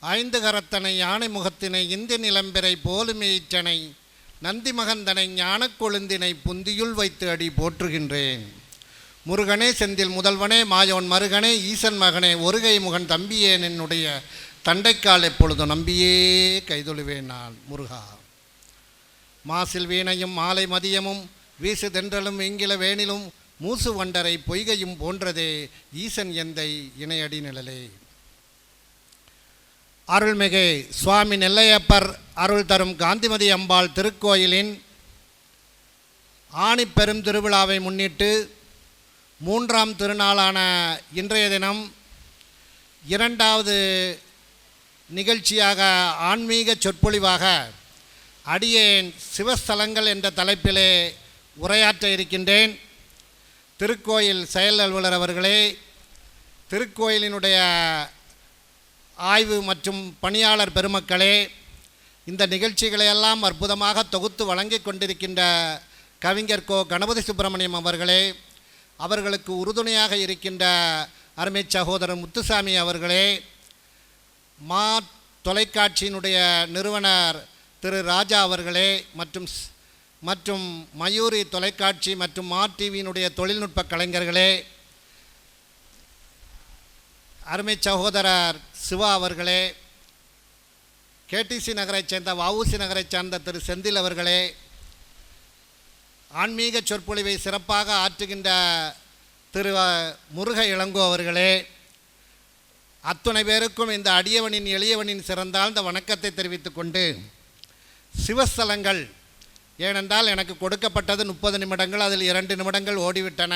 ஐந்து கரத்தனை யானை முகத்தினை இந்தி நிலம்பிரை போலுமேற்றனை நந்தி மகந்தனை ஞானக் கொழுந்தினை புந்தியுள் வைத்து அடி போற்றுகின்றேன். முருகனே செந்தில் முதல்வனே மாயவன் மருகனே ஈசன் மகனே ஒருகை முகன் தம்பியேன் என்னுடைய தண்டைக்கால் எப்பொழுதும் நம்பியே கைதொழுவேன் நான் முருகா. மாசில் வீணையும் மாலை மதியமும் வீசு தென்றலும் இங்கில வேணிலும் மூசு வண்டரை பொய்கையும் போன்றதே ஈசன் எந்தை இணையடி நிழலே. அருள்மிகு சுவாமி நெல்லையப்பர் அருள் தரும் காந்திமதி அம்பாள் திருக்கோயிலின் ஆணிப்பெரும் திருவிழாவை முன்னிட்டு மூன்றாம் திருநாளான இன்றைய தினம் இரண்டாவது நிகழ்ச்சியாக ஆன்மீக சொற்பொழிவாக அடியேன் சிவஸ்தலங்கள் என்ற தலைப்பிலே உரையாற்ற இருக்கின்றேன். திருக்கோயில் செயல் அலுவலர் அவர்களே திருக்கோயிலினுடைய ஆய்வு மற்றும் பணியாளர் பெருமக்களே இந்த நிகழ்ச்சிகளையெல்லாம் அற்புதமாக தொகுத்து வழங்கி கொண்டிருக்கின்ற கவிஞர் கோ. கணபதி சுப்பிரமணியம் அவர்களே அவர்களுக்கு உறுதுணையாக இருக்கின்ற அருமை சகோதரர் முத்துசாமி அவர்களே மா. தொலைக்காட்சியினுடைய நிறுவனர் திரு. ராஜா அவர்களே மற்றும் ஸ்- மற்றும் மயூரி தொலைக்காட்சி மற்றும் மா. டிவியினுடைய தொழில்நுட்ப கலைஞர்களே அருமை சகோதரர் சிவா அவர்களே கேடிசி நகரைச் சேர்ந்த வவுசி நகரைச் சேர்ந்த திரு செந்தில் அவர்களே ஆன்மீக சொற்பொழிவை சிறப்பாக ஆற்றுகின்ற திரு முருக இளங்கோ அவர்களே அத்துணை பேருக்கும் இந்த அடியவனின் எளியவனின் சிறந்தாழ்ந்த வணக்கத்தை தெரிவித்து கொண்டு சிவஸ்தலங்கள் ஏனென்றால் எனக்கு கொடுக்கப்பட்டது முப்பது நிமிடங்கள் அதில் இரண்டு நிமிடங்கள் ஓடிவிட்டன.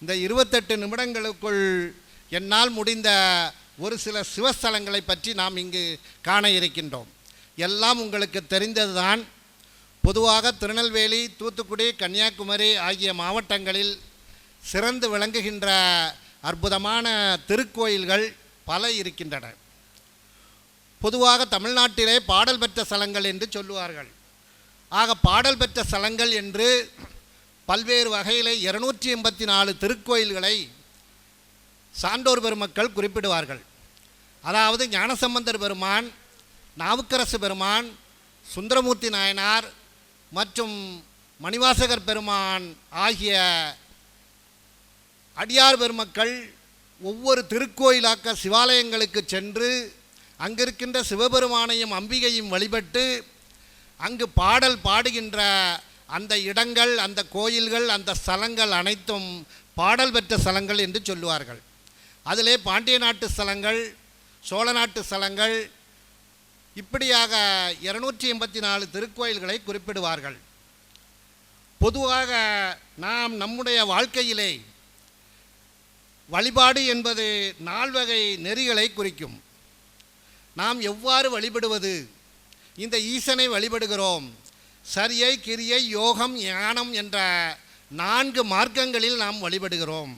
இந்த இருபத்தெட்டு நிமிடங்களுக்குள் என்னால் முடிந்த ஒரு சில சிவஸ்தலங்களை பற்றி நாம் இங்கு காண இருக்கின்றோம். எல்லாம் உங்களுக்கு தெரிந்ததுதான். பொதுவாக திருநெல்வேலி தூத்துக்குடி கன்னியாகுமரி ஆகிய மாவட்டங்களில் சிறந்து விளங்குகின்ற அற்புதமான திருக்கோயில்கள் பல இருக்கின்றன. பொதுவாக தமிழ்நாட்டிலே பாடல் பெற்ற ஸ்தலங்கள் என்று சொல்லுவார்கள். ஆக பாடல் பெற்ற ஸ்தலங்கள் என்று பல்வேறு வகையிலே இருநூற்றி எண்பத்தி நாலு திருக்கோயில்களை சான்றோர் பெருமக்கள் குறிப்பிடுவார்கள். அதாவது ஞானசம்பந்தர் பெருமான் நாவுக்கரசு பெருமான் சுந்தரமூர்த்தி நாயனார் மற்றும் மணிவாசகர் பெருமான் ஆகிய அடியார் பெருமக்கள் ஒவ்வொரு திருக்கோயிலாக்க சிவாலயங்களுக்கு சென்று அங்கிருக்கின்ற சிவபெருமானையும் அம்பிகையும் வழிபட்டு அங்கு பாடல் பாடுகின்ற அந்த இடங்கள் அந்த கோயில்கள் அந்த ஸ்தலங்கள் அனைத்தும் பாடல் பெற்ற ஸ்தலங்கள் என்று சொல்லுவார்கள். அதிலே பாண்டிய நாட்டு ஸ்தலங்கள் சோழ நாட்டு ஸ்தலங்கள் இப்படியாக இருநூற்றி எண்பத்தி நாலு திருக்கோயில்களை குறிப்பிடுவார்கள். பொதுவாக நாம் நம்முடைய வாழ்க்கையிலே வழிபாடு என்பது நால்வகை நெறிகளை குறிக்கும். நாம் எவ்வாறு வழிபடுவது? இந்த ஈசனை வழிபடுகிறோம். சரியை கிரியை யோகம் ஞானம் என்ற நான்கு மார்க்கங்களில் நாம் வழிபடுகிறோம்.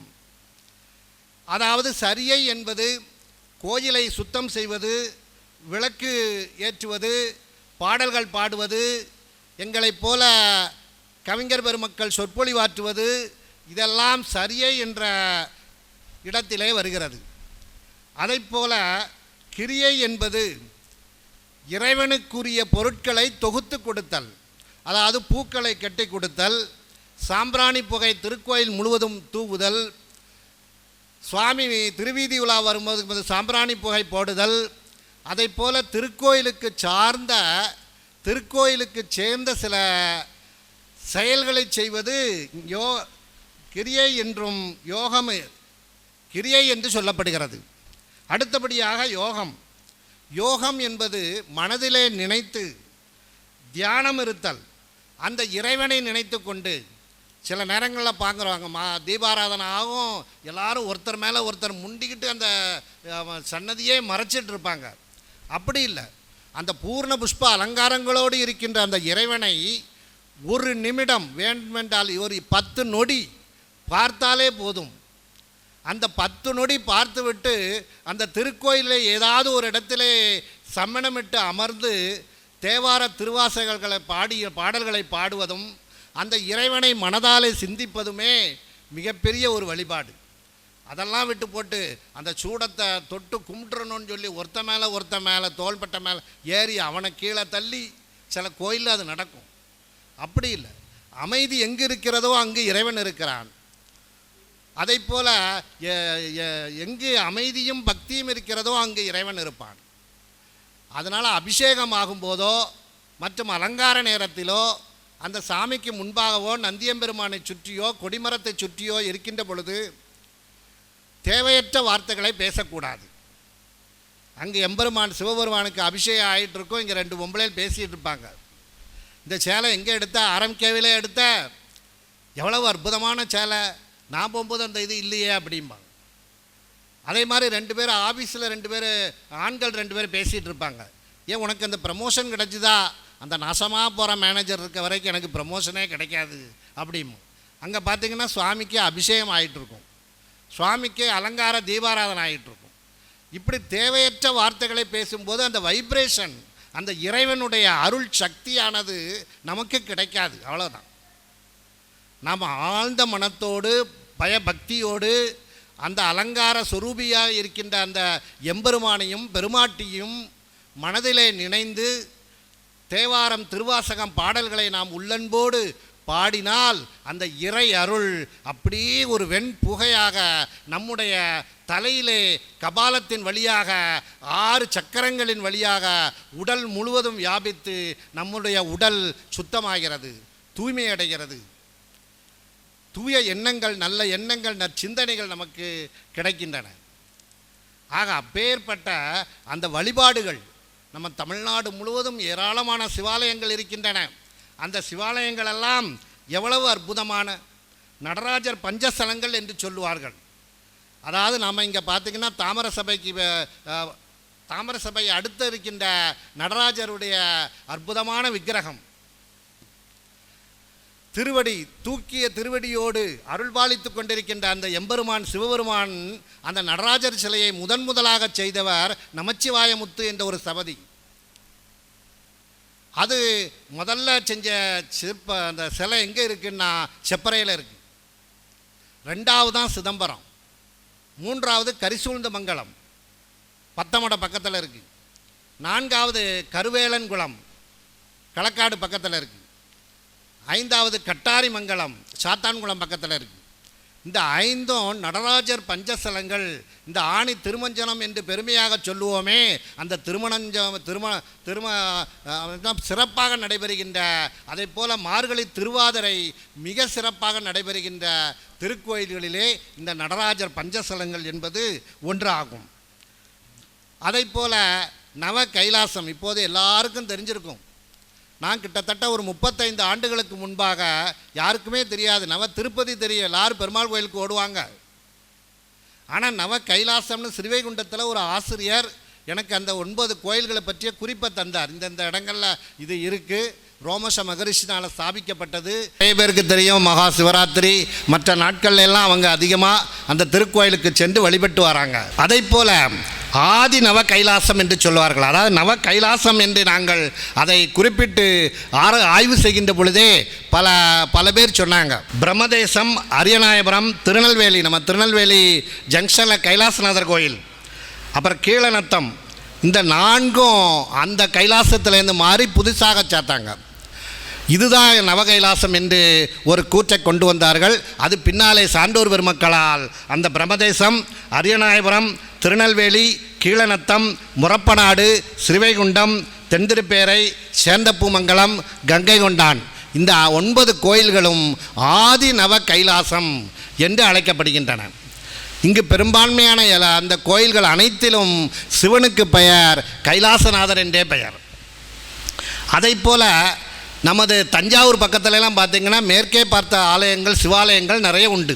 அதாவது சரியை என்பது கோயிலை சுத்தம் செய்வது விளக்கு ஏற்றுவது பாடல்கள் பாடுவது எங்களைப் போல கவிஞர் பெருமக்கள் சொற்பொழிவாற்றுவது இதெல்லாம் சரியை என்ற இடத்திலே வருகிறது. அதைப்போல கிரியை என்பது இறைவனுக்குரிய பொருட்களை தொகுத்து கொடுத்தல் அதாவது பூக்களை கட்டி கொடுத்தல் சாம்பிராணி புகை திருக்கோயில் முழுவதும் தூவுதல் சுவாமி திருவீதி உலா வரும்போது சாம்பிராணி புகை போடுதல் அதைப் போல் திருக்கோயிலுக்கு சார்ந்த திருக்கோயிலுக்கு சேர்ந்த சில செயல்களை செய்வது யோ கிரியை என்றும் யோகம் கிரியை என்று சொல்லப்படுகிறது. அடுத்தபடியாக யோகம். யோகம் என்பது மனதிலே நினைத்து தியானம் இருத்தல். அந்த இறைவனை நினைத்து கொண்டு சில நேரங்களில் பார்க்குறவாங்க மா தீபாராதனை ஆகும் எல்லாரும் ஒருத்தர் மேலே ஒருத்தர் முண்டிக்கிட்டு அந்த சன்னதியே மறைச்சிட்டு இருப்பாங்க. அப்படி இல்லை. அந்த பூர்ண புஷ்ப அலங்காரங்களோடு இருக்கின்ற அந்த இறைவனை ஒரு நிமிடம் வேண்டுமென்றால் ஒரு பத்து நொடி பார்த்தாலே போதும். அந்த பத்து நொடி பார்த்துவிட்டு அந்த திருக்கோயிலில் ஏதாவது ஒரு இடத்திலே சம்மணமிட்டு அமர்ந்து தேவார திருவாசகர்களை பாடிய பாடல்களை பாடுவதும் அந்த இறைவனை மனதாலே சிந்திப்பதுமே மிகப்பெரிய ஒரு வழிபாடு. அதெல்லாம் விட்டு போட்டு அந்த சூடத்தை தொட்டு கும்பிட்றணும்னு சொல்லி ஒருத்த மேலே ஒருத்த மேலே தோள்பட்ட மேலே ஏறி அவனை கீழே தள்ளி சில கோயிலில் அது நடக்கும். அப்படி இல்லை. அமைதி எங்கே இருக்கிறதோ அங்கே இறைவன் இருக்கிறான். அதை போல் எங்கே அமைதியும் பக்தியும் இருக்கிறதோ அங்கே இறைவன் இருப்பான். அதனால் அபிஷேகம் ஆகும்போதோ மற்றும் அலங்கார நேரத்திலோ அந்த சாமிக்கு முன்பாகவோ நந்தியம்பெருமானை சுற்றியோ கொடிமரத்தை சுற்றியோ இருக்கின்ற பொழுது தேவையற்ற வார்த்தைகளை பேசக்கூடாது. அங்கே எம்பெருமான் சிவபெருமானுக்கு அபிஷேகம் ஆகிட்டு இருக்கும் இங்கே ரெண்டு பொம்பளையில் பேசிகிட்டு இருப்பாங்க. இந்த சேலை எங்கே எடுத்த? ஆரம்பிக்கவிலே எடுத்த? எவ்வளவு அற்புதமான சேலை. நான் போகும்போது அந்த இது இல்லையே அப்படிம்பாங்க. அதே மாதிரி ரெண்டு பேர் ஆஃபீஸில் ரெண்டு பேர் ஆண்கள் ரெண்டு பேர் பேசிகிட்டு இருப்பாங்க. ஏன் உனக்கு அந்த ப்ரமோஷன் கிடச்சிதா? அந்த நாசமாக போகிற மேனேஜர் இருக்க வரைக்கும் எனக்கு ப்ரமோஷனே கிடைக்காது அப்படிமோ. அங்கே பார்த்தீங்கன்னா சுவாமிக்கு அபிஷேகம் ஆகிட்டுருக்கும் சுவாமிக்கு அலங்கார தீபாராதனை ஆகிட்டுருக்கும் இப்படி தேவையற்ற வார்த்தைகளை பேசும்போது அந்த வைப்ரேஷன் அந்த இறைவனுடைய அருள் சக்தியானது நமக்கு கிடைக்காது. அவ்வளோதான் நாம் ஆழ்ந்த மனத்தோடு பயபக்தியோடு அந்த அலங்கார சுரூபியாக இருக்கின்ற அந்த எம்பெருமானையும் பெருமாட்டியும் மனதிலே நினைந்து தேவாரம் திருவாசகம் பாடல்களை நாம் உள்ளன்போடு பாடினால் அந்த இறை அருள் அப்படியே ஒரு வெண் புகையாக நம்முடைய தலையிலே கபாலத்தின் வழியாக ஆறு சக்கரங்களின் வழியாக உடல் முழுவதும் வியாபித்து நம்முடைய உடல் சுத்தமாகிறது தூய்மையடைகிறது தூய எண்ணங்கள் நல்ல எண்ணங்கள் நற்சிந்தனைகள் நமக்கு கிடைக்கின்றன. ஆக அப்பேற்பட்ட அந்த வழிபாடுகள் நம்ம தமிழ்நாடு முழுவதும் ஏராளமான சிவாலயங்கள் இருக்கின்றன. அந்த சிவாலயங்களெல்லாம் எவ்வளவு அற்புதமான நடராஜர் பஞ்சஸ்தலங்கள் என்று சொல்லுவார்கள். அதாவது நாம் இங்கே பார்த்தீங்கன்னா தாமர சபைக்கு தாமர சபை அடுத்து இருக்கின்ற நடராஜருடைய அற்புதமான விக்கிரகம். திருவடி தூக்கிய திருவடியோடு அருள்பாலித்து கொண்டிருக்கின்ற அந்த எம்பெருமான் சிவபெருமான் அந்த நடராஜர் சிலையை முதன் முதலாக செய்தவர் நமச்சிவாயமுத்து என்ற ஒரு சபதி. அது முதல்ல செஞ்ச சிற்ப அந்த சிலை எங்கே இருக்குன்னா செப்பறையில் இருக்கு. ரெண்டாவது தான் சிதம்பரம். மூன்றாவது கரிசூழ்ந்த மங்கலம். பத்தமட பக்கத்தில் இருக்குது நான்காவது கருவேலன்குளம் களக்காடு பக்கத்தில் இருக்குது ஐந்தாவது கட்டாரி மங்கலம் சாத்தான்குளம் பக்கத்தில் இருக்குது இந்த ஐந்தும் நடராஜர் பஞ்சஸ்தலங்கள் இந்த ஆணி திருமஞ்சனம் என்று பெருமையாக சொல்லுவோமே அந்த திருமணஞ்சம் திருமண திரும சிறப்பாக நடைபெறுகின்ற அதை போல மார்கழி திருவாதிரை மிக சிறப்பாக நடைபெறுகின்ற திருக்கோயில்களிலே இந்த நடராஜர் பஞ்சஸ்தலங்கள் என்பது ஒன்றாகும். அதை போல நவ கைலாசம் இப்போது எல்லாருக்கும் தெரிஞ்சிருக்கும். நான் கிட்டத்தட்ட ஒரு முப்பத்தைந்து ஆண்டுகளுக்கு முன்பாக யாருக்குமே தெரியாது. நவ திருப்பதி தெரியும் எல்லாரும் பெருமாள் கோயிலுக்கு ஓடுவாங்க. ஆனால் நவ கைலாசம்னு ஸ்ரீவைகுண்டத்தில் ஒரு ஆசிரியர் எனக்கு அந்த ஒன்பது கோயில்களை பற்றிய குறிப்பை தந்தார். இந்தந்த இடங்களில் இது இருக்குது ரோமச மகரிஷினால் ஸ்தாபிக்கப்பட்டது. நிறைய பேருக்கு தெரியும். மகா சிவராத்திரி. மற்ற நாட்கள்ல எல்லாம் அவங்க அதிகமாக அந்த திருக்கோயிலுக்கு சென்று வழிபட்டு வராங்க. அதை போல ஆதி நவ கைலாசம் என்று சொல்வார்கள். அதாவது நவ கைலாசம் என்று நாங்கள் அதை குறிப்பிட்டு ஆர ஆய்வு செய்கின்ற பொழுதே பல பல பேர் சொன்னாங்க. பிரம்மதேசம் அரியநாயபுரம் திருநெல்வேலி நம்ம திருநெல்வேலி ஜங்ஷனில் கைலாசநாதர் கோயில். அப்புறம் கீழநத்தம். இந்த நான்கும் அந்த கைலாசத்திலேருந்து மாறி புதுசாக சேர்த்தாங்க இதுதான் நவகைலாசம் என்று ஒரு கூற்றை கொண்டு வந்தார்கள். அது பின்னாலே சான்றோர் பெருமக்களால். அந்த பிரம்மதேசம் அரியநாயபுரம் திருநெல்வேலி கீழநத்தம் முரப்பநாடு ஸ்ரீவைகுண்டம் தென்திருப்பேரை சேந்தப்பூமங்கலம் கங்கை கொண்டான் இந்த ஒன்பது கோயில்களும் ஆதி நவ கைலாசம் என்று அழைக்கப்படுகின்றன. இங்கு பெரும்பான்மையான எல- அந்த கோயில்கள் அனைத்திலும் சிவனுக்கு பெயர் கைலாசநாதர் என்றே பெயர். அதை போல நமது தஞ்சாவூர் பக்கத்துலலாம் பார்த்திங்கன்னா மேற்கே பார்த்த ஆலயங்கள் சிவாலயங்கள் நிறைய உண்டு.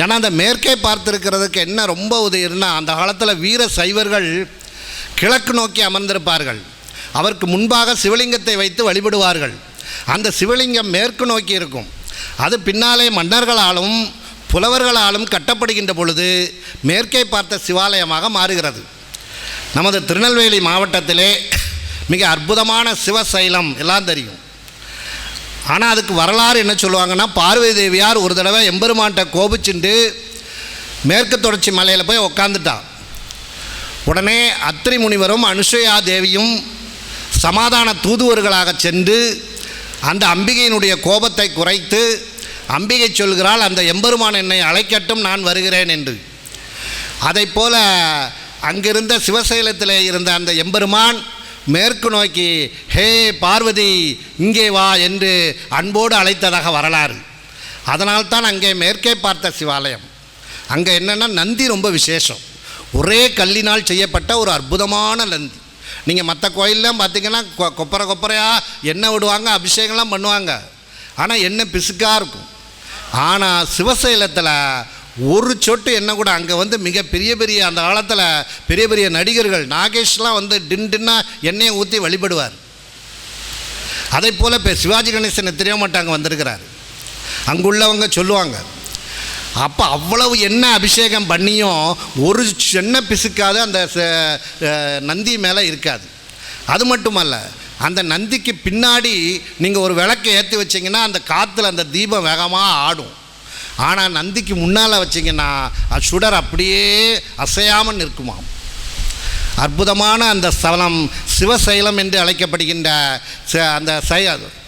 ஏன்னா அந்த மேற்கே பார்த்துருக்கிறதுக்கு என்ன ரொம்ப உதவினா அந்த காலத்தில் வீர சைவர்கள் கிழக்கு நோக்கி அமர்ந்திருப்பார்கள். அவருக்கு முன்பாக சிவலிங்கத்தை வைத்து வழிபடுவார்கள். அந்த சிவலிங்கம் மேற்கு நோக்கி இருக்கும். அது பின்னாலே மன்னர்களாலும் புலவர்களாலும் கட்டப்படுகின்ற பொழுது மேற்கே பார்த்த சிவாலயமாக மாறுகிறது. நமது திருநெல்வேலி மாவட்டத்திலே மிக அற்புதமான சிவசைலம் எல்லாம் தெரியும். ஆனால் அதுக்கு வரலாறு என்ன சொல்லுவாங்கன்னா பார்வதி தேவியார் ஒரு தடவை எம்பெருமான்கிட்ட கோபிச்சுண்டு மேற்கு தொடர்ச்சி மலையில் போய் உக்காந்துட்டான் உடனே அத்திரி முனிவரும் அனுசூயா தேவியும் சமாதான தூதுவர்களாக சென்று அந்த அம்பிகையினுடைய கோபத்தை குறைத்து அம்பிகை சொல்கிறாள் அந்த எம்பெருமான் என்னை அழைக்கட்டும் நான் வருகிறேன் என்று. அதைப் போல அங்கிருந்த சிவசைலத்தில் இருந்த அந்த எம்பெருமான் மேற்கு நோக்கி ஹே பார்வதி இங்கே வா என்று அன்போடு அழைத்ததாக வரலாறு. அதனால்தான் அங்கே மேற்கே பார்த்த சிவாலயம். அங்கே என்னென்னா நந்தி ரொம்ப விசேஷம். ஒரே கல்லினால் செய்யப்பட்ட ஒரு அற்புதமான நந்தி. நீங்கள் மற்ற கோயிலெலாம் பார்த்தீங்கன்னா கொ- கொப்பரை கொப்பரையாக எண்ணெய் விடுவாங்க அபிஷேகம்லாம் பண்ணுவாங்க. ஆனால் எண்ணெய் பிசுக்காக இருக்கும். ஆனால் சிவசைலத்தில் ஒரு சொட்டு என்ன கூட அங்கே வந்து மிக பெரிய பெரிய அந்த காலத்தில் பெரிய பெரிய நடிகர்கள் நாகேஷ்லாம் வந்து டின் டின்னா எண்ணெயை ஊற்றி வழிபடுவார். அதே போல் இப்போ சிவாஜி கணேசன் தெரிய மாட்டாங்க வந்திருக்கிறார். அங்குள்ளவங்க சொல்லுவாங்க அப்போ அவ்வளவு என்ன அபிஷேகம் பண்ணியும் ஒரு எண்ணெய் பிசுக்காது அந்த ச- நந்தி மேலே இருக்காது. அது மட்டுமல்ல அந்த நந்திக்கு பின்னாடி நீங்கள் ஒரு விளக்கை ஏற்றி வச்சிங்கன்னா அந்த காற்றுல அந்த தீபம் வேகமாக ஆடும். ஆனால் நந்திக்கு முன்னால் வச்சிங்கன்னா சுடர் அப்படியே அசையாமல் நிற்குமாம். அற்புதமான அந்த ஸ்தலம் சிவசைலம் என்று அழைக்கப்படுகின்ற ச- அந்த சை அது.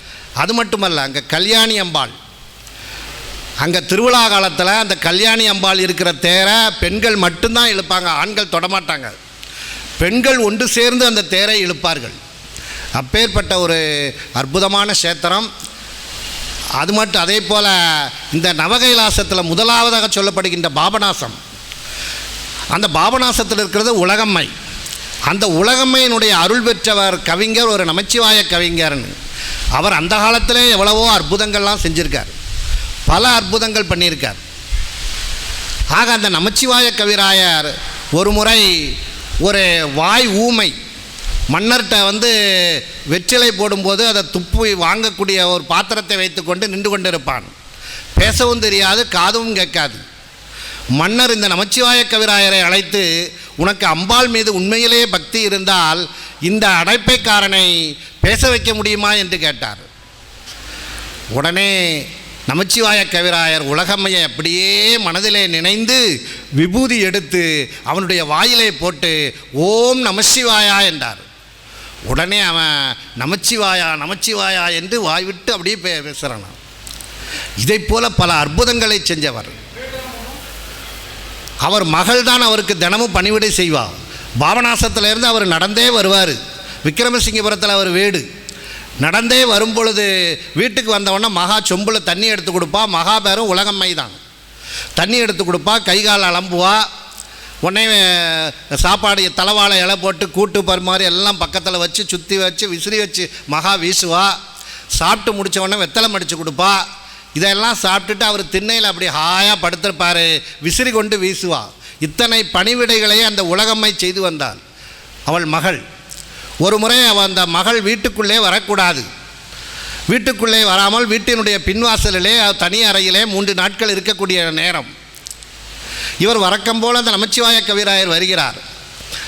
மட்டுமல்ல அங்கே கல்யாணி அம்பாள். அங்கே திருவிழா காலத்தில் அந்த கல்யாணி அம்பாள் இருக்கிற தேரை பெண்கள் மட்டும்தான் இழுப்பாங்க ஆண்கள் தொடமாட்டாங்க. பெண்கள் ஒன்று சேர்ந்து அந்த தேரை இழுப்பார்கள். அப்பேற்பட்ட ஒரு அற்புதமான சேத்திரம் அது மட்டும் அதே போல் இந்த நவகைலாசத்தில் முதலாவதாக சொல்லப்படுகின்ற பாபநாசம். அந்த பாபநாசத்தில் இருக்கிறது உலகம்மை. அந்த உலகம்மையினுடைய அருள் பெற்றவர் கவிஞர் ஒரு நமச்சிவாய கவிஞர்னு. அவர் அந்த காலத்திலே எவ்வளவோ அற்புதங்கள்லாம் செஞ்சுருக்கார். பல அற்புதங்கள் பண்ணியிருக்கார். ஆக அந்த நமச்சிவாய கவிராயர் ஒரு முறை ஒரு வாய் ஊமை மன்னர்கிட்ட வந்து வெற்றிலை போடும்போது அதை துப்பி வாங்கக்கூடிய ஒரு பாத்திரத்தை வைத்துக்கொண்டு நின்று கொண்டிருப்பான். பேசவும் தெரியாது காதும் கேட்காது. மன்னர் இந்த நமச்சிவாய கவிராயரை அழைத்து உனக்கு அம்பாள் மீது உண்மையிலேயே பக்தி இருந்தால் இந்த அடைப்பைக்காரனை பேச வைக்க முடியுமா? என்று கேட்டார். உடனே நமச்சிவாய கவிராயர் உலகம்மையை அப்படியே மனதிலே நினைந்து விபூதி எடுத்து அவனுடைய வாயிலே போட்டு ஓம் நமசிவாயா என்றார். உடனே அவன் நமச்சிவாயா நமச்சிவாயா என்று வாய்விட்டு அப்படியே பே பேசுகிறான் இதைப் போல பல அற்புதங்களை செஞ்சவர். அவர் மகள் தான் அவருக்கு தினமும் பணிவிடை செய்வார். பாபநாசத்திலேருந்து அவர் நடந்தே வருவார். விக்ரமசிங்கபுரத்தில் அவர் வீடு. நடந்தே வரும் பொழுது வீட்டுக்கு வந்தவொடனே மகா சொம்பில் தண்ணி எடுத்து கொடுப்பா மகா பேரும் உலகம்மை தான் தண்ணி எடுத்து கொடுப்பா கை கால் அலம்புவா உடனே சாப்பாடு தலைவாழை இலை போட்டு கூட்டு பருமாறி எல்லாம் பக்கத்தில் வச்சு சுற்றி வச்சு விசிறி வச்சு மகா வீசுவா. சாப்பிட்டு முடித்த உடனே வெத்தலை மடித்து கொடுப்பா. இதெல்லாம் சாப்பிட்டுட்டு அவர் திண்ணையில் அப்படி ஹாயாக படுத்திருப்பார். விசிறி கொண்டு வீசுவா. இத்தனை பணிவிடைகளை அந்த உலகம்மை செய்து வந்தாள் அவள் மகள். ஒரு முறை அவள் அந்த மகள் வீட்டுக்குள்ளே வரக்கூடாது. வீட்டுக்குள்ளே வராமல் வீட்டினுடைய பின்வாசலிலே தனி அறையிலே மூன்று நாட்கள் இருக்கக்கூடிய நேரம். இவர் வழக்கம் போல் அந்த நமச்சிவாய கவிராயர் வருகிறார்.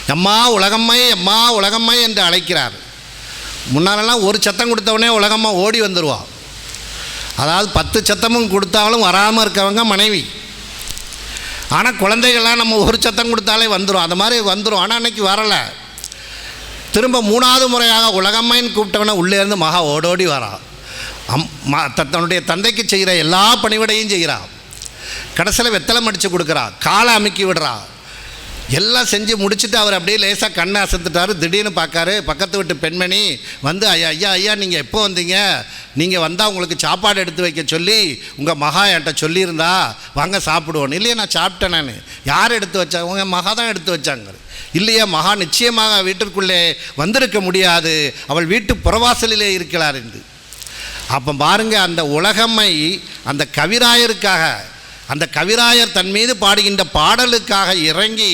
அம்மா உலகம்மை அம்மா உலகம்மை என்று அழைக்கிறார். முன்னாலெல்லாம் ஒரு சத்தம் கொடுத்தவொடனே உலகம்மா ஓடி வந்துடுவா அதாவது பத்து சத்தமும் கொடுத்தாலும் வராமல் இருக்கவங்க மனைவி. ஆனால் குழந்தைகள்லாம் நம்ம ஒரு சத்தம் கொடுத்தாலே வந்துடும் அந்த மாதிரி வந்துடும் ஆனால் அன்னைக்கு வரலை. திரும்ப மூணாவது முறையாக உலகம்மைன்னு கூப்பிட்டவன உள்ளே இருந்து மகா ஓடோடி வரா. அம் ம த- தன்னுடைய தந்தைக்கு செய்கிற எல்லா பணிவிடையும் செய்கிறான் கடைசியில் வெத்தலை மடித்து கொடுக்குறா காலை அமுக்கி விடுறா. எல்லாம் செஞ்சு முடிச்சுட்டு அவர் அப்படியே லேசாக கண்ணை அசத்துட்டாரு திடீர்னு பார்க்காரு பக்கத்து வீட்டு பெண்மணி வந்து ஐயா ஐயா ஐயா நீங்கள் எப்போ வந்தீங்க? நீங்கள் வந்தால் உங்களுக்கு சாப்பாடு எடுத்து வைக்க சொல்லி உங்கள் மகா என்கிட்ட சொல்லியிருந்தா வாங்க சாப்பிடுவோம் இல்லையே நான் சாப்பிட்டேன் நான். யார் எடுத்து வச்சா? உங்கள் மகா தான் எடுத்து வச்சாங்க இல்லையா மகா நிச்சயமாக வீட்டிற்குள்ளே வந்திருக்க முடியாது. அவள் வீட்டு புறவாசலிலே இருக்கிறார் என்று. அப்போ பாருங்கள் அந்த உலகம்மை அந்த கவிராயருக்காக அந்த கவிராயர் தன் மீது பாடுகின்ற பாடலுக்காக இறங்கி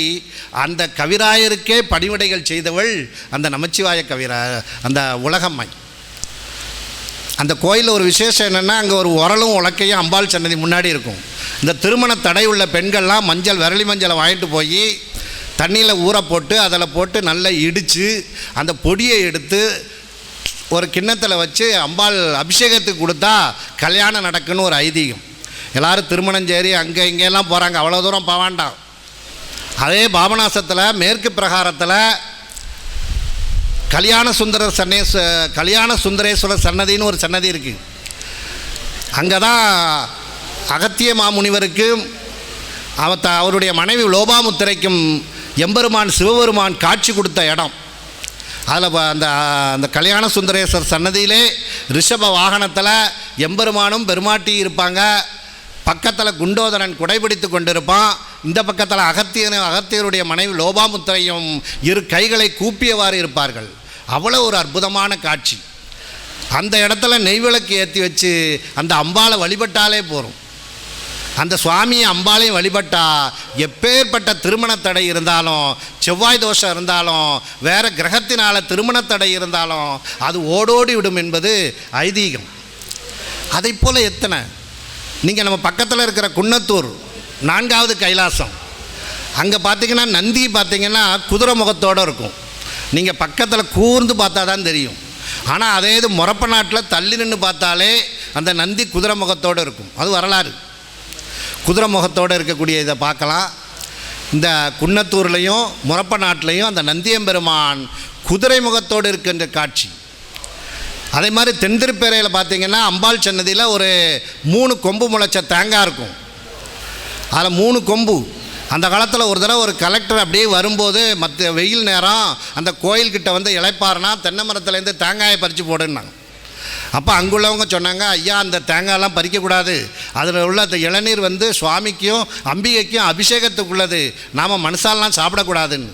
அந்த கவிராயருக்கே பணிவிடைகள் செய்தவள் அந்த நமச்சிவாய கவிரா அந்த உலகம்மை. அந்த கோயிலில் ஒரு விசேஷம் என்னென்னா அங்கே ஒரு உரலும் உலக்கையும் அம்பாள் சன்னதி முன்னாடி இருக்கும். இந்த திருமண தடை உள்ள பெண்கள்லாம் மஞ்சள் விரலி மஞ்சளை வாங்கிட்டு போய் தண்ணியில் ஊற போட்டு அதில் போட்டு நல்லா இடித்து அந்த பொடியை எடுத்து ஒரு கிண்ணத்தில் வச்சு அம்பாள் அபிஷேகத்துக்கு கொடுத்தா கல்யாணம் நடக்குன்னு ஒரு ஐதீகம். எல்லாரும் திருமணம் சேரி அங்கே இங்கெல்லாம் போகிறாங்க அவ்வளோ தூரம் போக வேண்டாம். அதே பாபநாசத்தில் மேற்கு பிரகாரத்தில் கல்யாண சுந்தரர் சன்னேஸ் கல்யாண சுந்தரேஸ்வரர் சன்னதின்னு ஒரு சன்னதி இருக்குது அங்கே தான் அகத்திய மாமுனிவருக்கும் அவத்த அவருடைய மனைவி லோபாமுத்திரைக்கும் எம்பெருமான் சிவபெருமான் காட்சி கொடுத்த இடம். அதில் அந்த அந்த கல்யாண சுந்தரேஸ்வர் சன்னதியிலே ரிஷப வாகனத்தில் எம்பெருமானும் பெருமாட்டி இருப்பாங்க. பக்கத்தில் குண்டோதரன் குடைபிடித்து கொண்டிருப்பான். இந்த பக்கத்தில் அகத்தியன் அகத்தியருடைய மனைவி லோபாமுத்திரையும் இரு கைகளை கூப்பியவாறு இருப்பார்கள். அவ்வளோ ஒரு அற்புதமான காட்சி. அந்த இடத்துல நெய்விளக்கு ஏற்றி வச்சு அந்த அம்பாளை வழிபட்டாலே போகும் அந்த சுவாமியை அம்பாளையும் வழிபட்டா எப்பேற்பட்ட திருமண தடை இருந்தாலும் செவ்வாய் தோஷம் இருந்தாலும் வேறு கிரகத்தினால் திருமண தடை இருந்தாலும் அது ஓடோடி விடும் என்பது ஐதீகம். அதை போல் எத்தனை? நீங்கள் நம்ம பக்கத்தில் இருக்கிற குன்னத்தூர் நான்காவது கைலாசம். அங்கே பார்த்தீங்கன்னா நந்தி பார்த்தீங்கன்னா குதிரை முகத்தோடு இருக்கும். நீங்கள் பக்கத்தில் கூர்ந்து பார்த்தா தான் தெரியும். ஆனால் அதே இது முறப்ப நாட்டில் தள்ளி நின்று பார்த்தாலே அந்த நந்தி குதிரை முகத்தோடு இருக்கும். அது வரலாறு. குதிரை முகத்தோடு இருக்கக்கூடிய இதை பார்க்கலாம். இந்த குன்னத்தூர்லேயும் முறப்ப நாட்டிலையும் அந்த நந்தியம்பெருமான் குதிரை முகத்தோடு இருக்கின்ற காட்சி. அதே மாதிரி தென்திருப்பேரையில் பார்த்தீங்கன்னா அம்பாள் சன்னதியில் ஒரு மூணு கொம்பு முளைச்ச தேங்காய் இருக்கும். அதில் மூணு கொம்பு. அந்த காலத்தில் ஒரு தடவை ஒரு கலெக்டர் அப்படியே வரும்போது மற்ற வெயில் நேரம் அந்த கோயில்கிட்ட வந்து இளைப்பாருனா தென்னை மரத்துலேருந்து தேங்காயை பறித்து போடுன்னாங்க. அப்போ அங்குள்ளவங்க சொன்னாங்க ஐயா அந்த தேங்காயெல்லாம் பறிக்கக்கூடாது அதில் உள்ள அந்த இளநீர் வந்து சுவாமிக்கும் அம்பிகைக்கும் அபிஷேகத்துக்குள்ளது. நாம் மனுஷாலெலாம் சாப்பிடக்கூடாதுன்னு.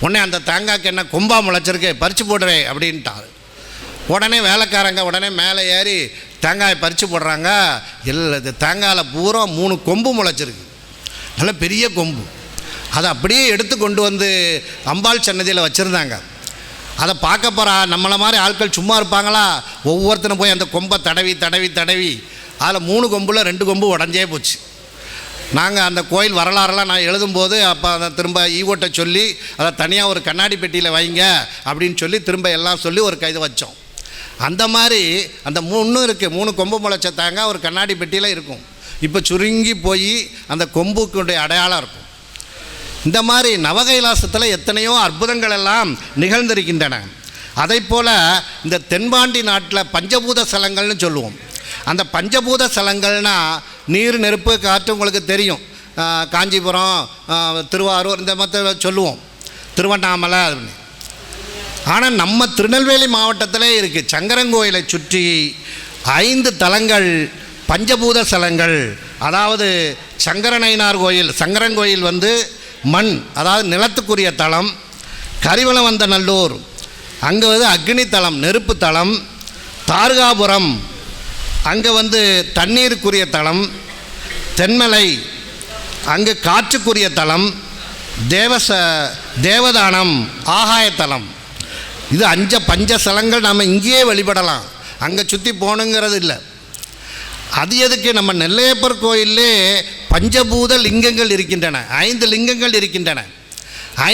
உடனே அந்த தேங்காய்க்கு என்ன கொம்பா முளைச்சிருக்கு பறித்து போடுறேன் அப்படின்ட்டாரு. உடனே வேலைக்காரங்க உடனே மேலே ஏறி தேங்காயை பறித்து போடுறாங்க. இல்லை இது தேங்காயில் பூரா மூணு கொம்பு முளைச்சிருக்கு. நல்ல பெரிய கொம்பு. அதை அப்படியே எடுத்து கொண்டு வந்து அம்பாள் சன்னதியில் வச்சுருந்தாங்க. அதை பார்க்க போகிறா நம்மளை மாதிரி ஆட்கள் சும்மா இருப்பாங்களா? ஒவ்வொருத்தரும் போய் அந்த கொம்பை தடவி தடவி தடவி. அதில் மூணு கொம்பில் ரெண்டு கொம்பு உடஞ்சே போச்சு. நாங்கள் அந்த கோயில் வரலாறெல்லாம் நான் எழுதும்போது அப்போ அதை திரும்ப ஈவோட்டை சொல்லி அதை தனியாக ஒரு கண்ணாடி பெட்டியில் வைங்க அப்படின்னு சொல்லி திரும்ப எல்லாம் சொல்லி ஒரு கைது வச்சோம். அந்த மாதிரி அந்த மூணும் இருக்குது மூணு கொம்பு முளைச்ச தேங்காய் ஒரு கண்ணாடி பெட்டியில் இருக்கும். இப்போ சுருங்கி போய் அந்த கொம்புக்குடைய அடையாளம் இருக்கும். இந்த மாதிரி நவகைலாசத்தில் எத்தனையோ அற்புதங்கள் எல்லாம் நிகழ்ந்திருக்கின்றன. அதை போல் இந்த தென்பாண்டி நாட்டில் பஞ்சபூத ஸ்தலங்கள்னு சொல்லுவோம். அந்த பஞ்சபூத ஸ்தலங்கள்னா நீர் நெருப்பு காற்று உங்களுக்கு தெரியும். காஞ்சிபுரம் திருவாரூர் இந்த மாதிரி சொல்லுவோம். திருவண்ணாமலை ஆனால் நம்ம திருநெல்வேலி மாவட்டத்திலே இருக்குது சங்கரங்கோயிலை சுற்றி ஐந்து தலங்கள் பஞ்சபூத ஸ்தலங்கள். அதாவது சங்கரநயினார் கோயில் சங்கரங்கோயில் வந்து மண் அதாவது நிலத்துக்குரிய தலம் கரிவளவந்த நல்லூர் அங்கே வந்து அக்னி தலம் நெருப்பு தலம் தார்காபுரம் அங்கே வந்து தண்ணீருக்குரிய தலம் தென்மலை அங்கே காற்றுக்குரிய தலம் தேவச தேவதானம் ஆகாயத்தலம். இது அஞ்ச பஞ்ச ஸ்தலங்கள் நம்ம இங்கேயே வழிபடலாம் அங்கே சுற்றி போகணுங்கிறது இல்லை. அது எதுக்கு? நம்ம நெல்லையப்பர் கோயிலே பஞ்சபூத லிங்கங்கள் இருக்கின்றன. ஐந்து லிங்கங்கள் இருக்கின்றன.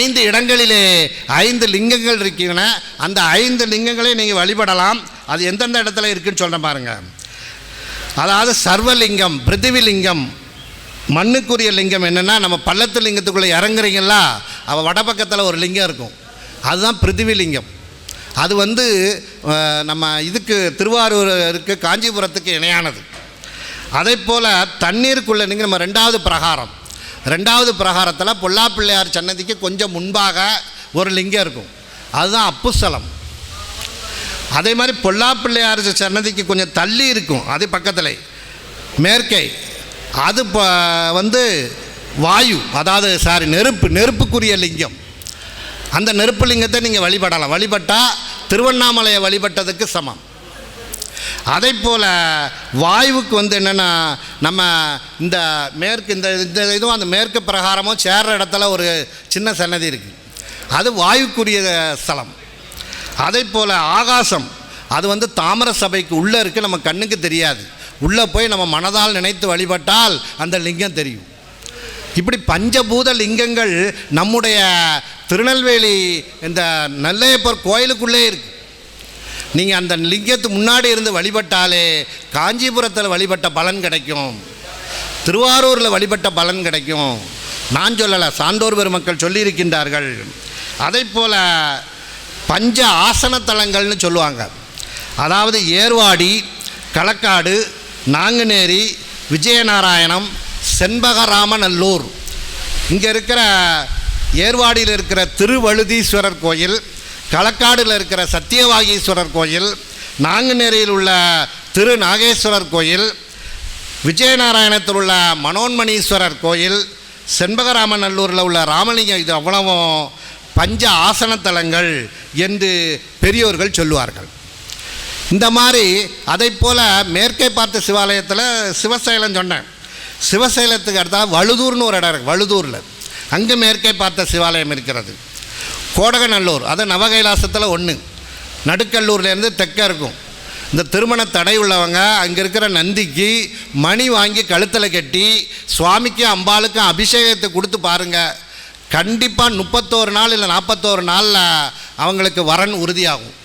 ஐந்து இடங்களிலே ஐந்து லிங்கங்கள் இருக்கின்றன. அந்த ஐந்து லிங்கங்களை நீங்கள் வழிபடலாம். அது எந்தெந்த இடத்துல இருக்குன்னு சொல்கிறேன் பாருங்கள் அதாவது சர்வலிங்கம் பிருத்திவிலிங்கம் மண்ணுக்குரிய லிங்கம் என்னென்னா நம்ம பள்ளத்து லிங்கத்துக்குள்ளே இறங்குறீங்களா அவள் வடபக்கத்தில் ஒரு லிங்கம் இருக்கும். அதுதான் பிருத்திவிலிங்கம். அது வந்து நம்ம இதுக்கு திருவாரூர் இருக்குது காஞ்சிபுரத்துக்கு இணையானது. அதே போல் தண்ணீருக்குள்ளே நீங்கள் நம்ம ரெண்டாவது பிரகாரம். ரெண்டாவது பிரகாரத்தில் பொல்லாப்பிள்ளையார் சன்னதிக்கு கொஞ்சம் முன்பாக ஒரு லிங்கம் இருக்கும். அதுதான் அப்புஸ்தலம் அதே மாதிரி பொல்லாப்பிள்ளையார் சன்னதிக்கு கொஞ்சம் தள்ளி இருக்கும் அது பக்கத்தில். மேற்கை. அது ப வந்து வாயு அதாவது சாரி நெருப்பு நெருப்புக்குரிய லிங்கம். அந்த நெருப்புலிங்கத்தை நீங்கள் வழிபடலாம். வழிபட்டால் திருவண்ணாமலையை வழிபட்டதுக்கு சமம். அதே போல் வாயுவுக்கு வந்து என்னென்னா நம்ம இந்த மேற்கு இந்த இந்த இதுவும் அந்த மேற்கு பிரகாரமும் சேர்ற இடத்துல ஒரு சின்ன சன்னதி இருக்குது அது வாயுக்குரிய ஸ்தலம். அதே போல் ஆகாசம் அது வந்து தாமர சபைக்கு உள்ளே இருக்குது நம்ம கண்ணுக்கு தெரியாது. உள்ளே போய் நம்ம மனதால் நினைத்து வழிபட்டால் அந்த லிங்கம் தெரியும். இப்படி பஞ்சபூத லிங்கங்கள் நம்முடைய திருநெல்வேலி இந்த நெல்லையப்பர் கோயிலுக்குள்ளே இருக்கு. நீங்கள் அந்த லிங்கத்துக்கு முன்னாடி இருந்து வழிபட்டாலே காஞ்சிபுரத்தில் வழிபட்ட பலன் கிடைக்கும். திருவாரூரில் வழிபட்ட பலன் கிடைக்கும். நான் சொல்லலை சான்றோர் பெருமக்கள் சொல்லியிருக்கின்றார்கள். அதை போல் பஞ்ச ஆசன தலங்கள்னு சொல்லுவாங்க. அதாவது ஏர்வாடி களக்காடு நாங்குநேரி விஜயநாராயணம் செண்பகராமநல்லூர். இங்கே இருக்கிற ஏர்வாடியில் இருக்கிற திருவழுதீஸ்வரர் கோயில் களக்காடில் இருக்கிற சத்தியவாகீஸ்வரர் கோயில் நாங்குநேரியில் உள்ள திரு நாகேஸ்வரர் கோயில் விஜயநாராயணத்தில் உள்ள மனோன்மணீஸ்வரர் கோயில் செண்பகராமநல்லூரில் உள்ள ராமலிங்கம் இது அவ்வளவும் பஞ்ச ஆசனத்தலங்கள் என்று பெரியோர்கள் சொல்லுவார்கள். இந்த மாதிரி அதை போல் மேற்கே பார்த்த சிவாலயத்தில் சிவசைலம் சொன்னேன். சிவசைலத்துக்கு அடுத்தால் வழுதூர்னு ஒரு இடம் இருக்குது வழுதூரில். அங்கே மேற்கே பார்த்த சிவாலயம் இருக்கிறது. கோடகநல்லூர் அது நவகைலாசத்தில் ஒன்று நடுக்கல்லூர்லேருந்து தெற்க இருக்கும். இந்த திருமண தடை உள்ளவங்க அங்கே இருக்கிற நந்திக்கு மணி வாங்கி கழுத்தில் கட்டி சுவாமிக்கும் அம்பாளுக்கும் அபிஷேகத்தை கொடுத்து பாருங்கள் கண்டிப்பாக முப்பத்தோரு நாள் இல்லை நாற்பத்தோரு நாளில் அவங்களுக்கு வரன் உறுதியாகும்.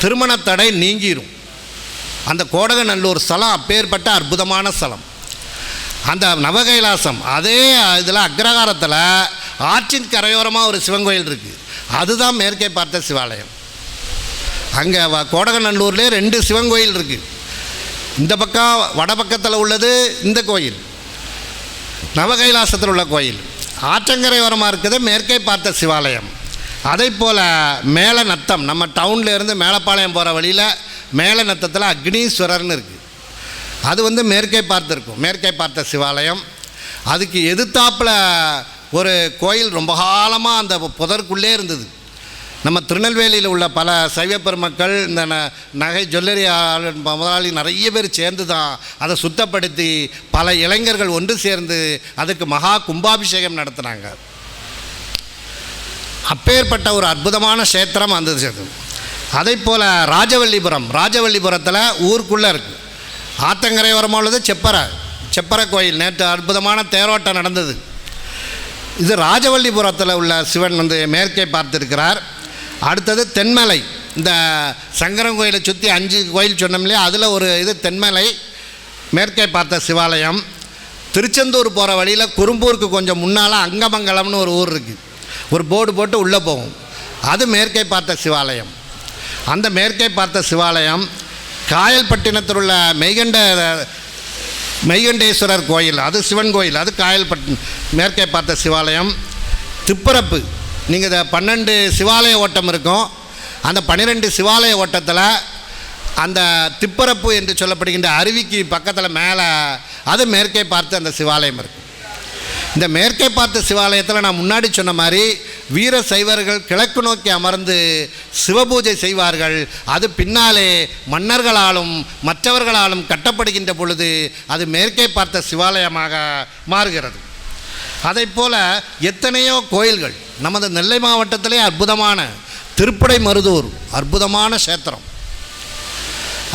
திருமண தடை நீங்கிடும் அந்த கோடகநல்லூர் ஸ்தலம் அப்பேற்பட்ட அற்புதமான ஸ்தலம் அந்த நவகைலாசம் அதே இதில் அக்ரகாரத்தில் ஆற்றின் கரையோரமாக ஒரு சிவன் கோயில் இருக்குது அதுதான் மேற்கே பார்த்த சிவாலயம். அங்கே கோடகநல்லூர்லேயே ரெண்டு சிவன் கோயில் இருக்குது இந்த பக்கம் வட பக்கத்தில் உள்ளது இந்த கோயில். நவகைலாசத்தில் உள்ள கோயில். ஆற்றங்கரை ஓரமாக இருக்குது மேற்கே பார்த்த சிவாலயம். அதே போல் நத்தம் நம்ம டவுன்லேருந்து மேலப்பாளையம் போகிற வழியில் மேல நத்தத்தில் அக்னீஸ்வரர்னு இருக்குது அது வந்து மேற்கே பார்த்துருக்கும். மேற்கே பார்த்த சிவாலயம். அதுக்கு எதிர்த்தாப்பில் ஒரு கோயில் ரொம்ப காலமாக அந்த புதற்குள்ளே இருந்தது. நம்ம திருநெல்வேலியில் உள்ள பல சைவ பெருமக்கள் இந்த ந- நகை ஜுவல்லரி ஆளு- முதலாளி நிறைய பேர் சேர்ந்து தான் அதை சுத்தப்படுத்தி பல இளைஞர்கள் ஒன்று சேர்ந்து அதுக்கு மகா கும்பாபிஷேகம் நடத்தினாங்க. அப்பேற்பட்ட ஒரு அற்புதமான க்ஷேத்திரம் அந்த அது. அதே போல் ராஜவல்லிபுரம் ராஜவல்லிபுரத்தில் ஊருக்குள்ளே இருக்குது ஆத்தங்கரை ஓரமாக உள்ளது செப்பரை செப்பரை கோயில் நேற்று அற்புதமான தேரோட்டம் நடந்தது. இது ராஜவல்லிபுரத்தில் உள்ள சிவன் வந்து மேற்கே பார்த்திருக்கிறார். அடுத்தது தென்மலை. இந்த சங்கரன் கோயிலை சுற்றி அஞ்சு கோயில் சொன்னோம் இல்லையா? அதில் ஒரு இது தென்மலை மேற்கே பார்த்த சிவாலயம். திருச்செந்தூர் போகிற வழியில் குறும்பூருக்கு கொஞ்சம் முன்னால் அங்கமங்கலம்னு ஒரு ஊர் இருக்குது ஒரு போர்டு போட்டு உள்ளே போகும் அது மேற்கே பார்த்த சிவாலயம். அந்த மேற்கே பார்த்த சிவாலயம் காயல்பட்டினத்தில் உள்ள மெய்கண்ட மெய்கண்டேஸ்வரர் கோயில் அது சிவன் கோயில் அது காயல்பட் மேற்கே பார்த்த சிவாலயம். திப்பரப்பு நீங்கள் இதை பன்னெண்டு சிவாலய ஓட்டம் இருக்கும். அந்த பன்னிரெண்டு சிவாலய ஓட்டத்தில் அந்த திப்பரப்பு என்று சொல்லப்படுகின்ற அருவிக்கு பக்கத்தில் மேலே அது மேற்கே பார்த்து அந்த சிவாலயம் இருக்குது இந்த மேற்கே பார்த்த சிவாலயத்தில் நான் முன்னாடி சொன்ன மாதிரி வீர சைவர்கள் கிழக்கு நோக்கி அமர்ந்து சிவபூஜை செய்வார்கள். அது பின்னாலே மன்னர்களாலும் மற்றவர்களாலும் கட்டப்படுகின்ற பொழுது அது மேற்கே பார்த்த சிவாலயமாக மாறுகிறது. அதை போல் எத்தனையோ கோயில்கள் நமது நெல்லை மாவட்டத்திலே அற்புதமான திருப்படை மருதூர் அற்புதமான க்ஷேத்திரம்.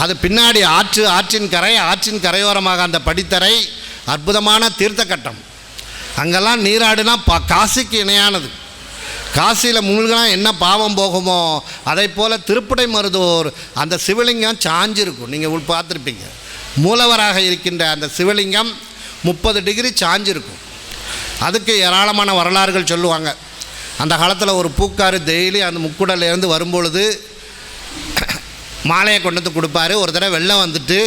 அது பின்னாடி ஆற்று ஆற்றின் கரை ஆற்றின் கரையோரமாக அந்த படித்தரை அற்புதமான தீர்த்த கட்டம் அங்கெல்லாம் நீராடுனா பா காசிக்கு இணையானது. காசியில் மூழ்கினா என்ன பாவம் போகுமோ அதை போல் திருப்படை மருதூர் அந்த சிவலிங்கம் சாஞ்சிருக்கும். நீங்கள் உள் பார்த்துருப்பீங்க. மூலவராக இருக்கின்ற அந்த சிவலிங்கம் முப்பது டிகிரி சாஞ்சிருக்கும். அதுக்கு ஏராளமான வரலாறுகள் சொல்லுவாங்க. அந்த காலத்தில் ஒரு பூக்கார் டெய்லி அந்த முக்குடலேருந்து வரும்பொழுது மாலையை கொண்டு வந்து கொடுப்பாரு. ஒரு தடவை வெள்ளம் வந்துட்டு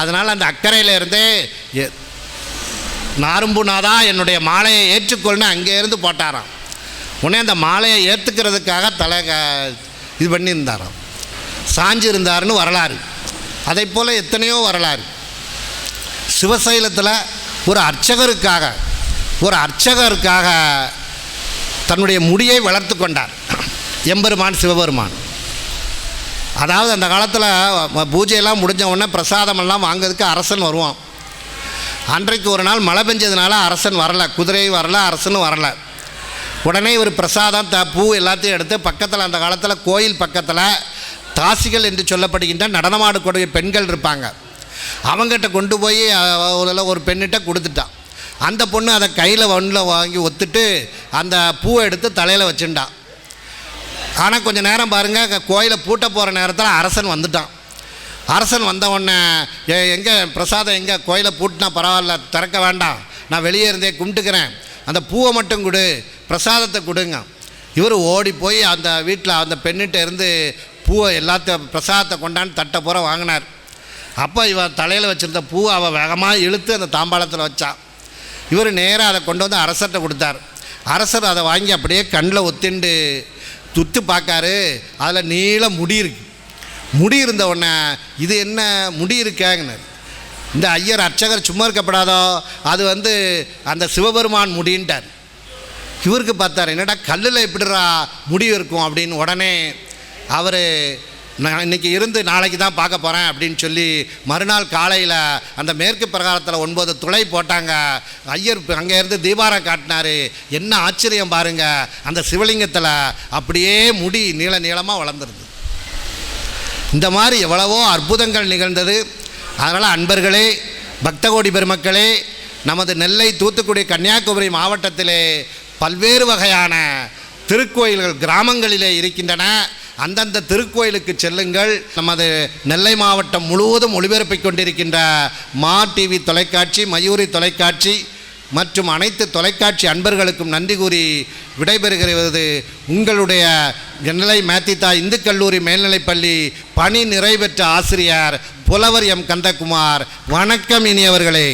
அதனால் அந்த அக்கறையில் இருந்தே நாரும்புனாதா என்னுடைய மாலையை ஏற்றுக்கொள்னு அங்கேருந்து போட்டாராம். உடனே அந்த மாலையை ஏற்றுக்கிறதுக்காக தலை க இது பண்ணியிருந்தாராம். சாஞ்சு இருந்தாருன்னு வரலாறு. அதை போல் எத்தனையோ வரலாறு. சிவசைலத்தில் ஒரு அர்ச்சகருக்காக ஒரு அர்ச்சகருக்காக தன்னுடைய முடியை வளர்த்து கொண்டார். எம்பெருமான் சிவபெருமான். அதாவது அந்த காலத்தில் பூஜையெல்லாம் முடிஞ்ச உடனே பிரசாதமெல்லாம் வாங்கிறதுக்கு அரசன் வருவான். அன்றைக்கு ஒரு நாள் மழை பெஞ்சதுனால அரசன் வரல குதிரை வரல அரசனும் வரல. உடனே இவர் பிரசாதம் த பூ எல்லாத்தையும் எடுத்து பக்கத்தில் அந்த காலத்தில் கோயில் பக்கத்தில் தாசிகள் என்று சொல்லப்படுகின்ற நடனமாடக்கூடிய பெண்கள் இருப்பாங்க. அவங்ககிட்ட கொண்டு போய் ஒரு ஒரு பெண்ணிட்ட கொடுத்துட்டான். அந்த பொண்ணு அதை கையில் ஒன்றில் வாங்கி ஒத்துட்டு அந்த பூவை எடுத்து தலையில் வச்சுட்டான். ஆனால் கொஞ்சம் நேரம் பாருங்கள் கோயிலை பூட்ட போகிற நேரத்தில் அரசன் வந்துட்டான். அரசன் வந்த உடனே எங்கே பிரசாதம் எங்கே? கோயிலை பூட்டினா பரவாயில்ல திறக்க வேண்டாம். நான் வெளியே இருந்தே கும்பிட்டுக்கிறேன். அந்த பூவை மட்டும் கொடு பிரசாதத்தை கொடுங்க. இவர் ஓடி போய் அந்த வீட்டில் அந்த பெண்ணிட்ட இருந்து பூவை எல்லாத்தையும் பிரசாதத்தை கொண்டாந்து தட்டை பூரா வாங்கினார். அப்போ இவன் தலையில் வச்சுருந்த பூவை அவள் வேகமாக இழுத்து அந்த தாம்பாளத்தில் வச்சான் இவர் நேராக அதை கொண்டு வந்து அரசர்கிட்ட கொடுத்தார். அரசர் அதை வாங்கி அப்படியே கண்ணில் ஒத்திண்டு துத்து பார்க்காரு. அதில் நீள முடி இருக்கு. முடி இருந்த உடனே இது என்ன முடி இருக்காங்கன்னு இந்த ஐயர் அர்ச்சகர் சும்மா இருக்கப்படாதோ? அது வந்து அந்த சிவபெருமான் முடின்ட்டார். இவருக்கு பார்த்தார் என்னடா கல்லில் எப்படிரா முடி இருக்கும் அப்படின்னு உடனே அவர் நான் இன்னைக்கு இருந்து நாளைக்கு தான் பார்க்க போகிறேன் அப்படின்னு சொல்லி மறுநாள் காலையில் அந்த மேற்கு பிரகாரத்தில் ஒன்பது துளை போட்டாங்க. ஐயர் அங்கே இருந்து தீபாரம் காட்டினார். என்ன ஆச்சரியம் பாருங்கள் அந்த சிவலிங்கத்தில் அப்படியே முடி நீள நீளமாக வளர்ந்துருது. இந்த மாதிரி எவ்வளவோ அற்புதங்கள் நிகழ்ந்தது. அதனால் அன்பர்களே பக்தகோடி பெருமக்களே நமது நெல்லை தூத்துக்குடி கன்னியாகுமரி மாவட்டத்திலே பல்வேறு வகையான திருக்கோயில்கள் கிராமங்களிலே இருக்கின்றன. அந்தந்த திருக்கோயிலுக்கு செல்லுங்கள். நமது நெல்லை மாவட்டம் முழுவதும் ஒளிபரப்பிக் கொண்டிருக்கின்ற மா டிவி தொலைக்காட்சி மயூரி தொலைக்காட்சி மற்றும் அனைத்து தொலைக்காட்சி அன்பர்களுக்கும் நன்றி கூறி விடைபெறுகிறது. உங்களுடைய நெல்லை மேத்திதா இந்து கல்லூரி மேல்நிலைப்பள்ளி பணி நிறைவேற்ற ஆசிரியர் புலவர் எம் கந்தகுமார். வணக்கம் இனியவர்களே.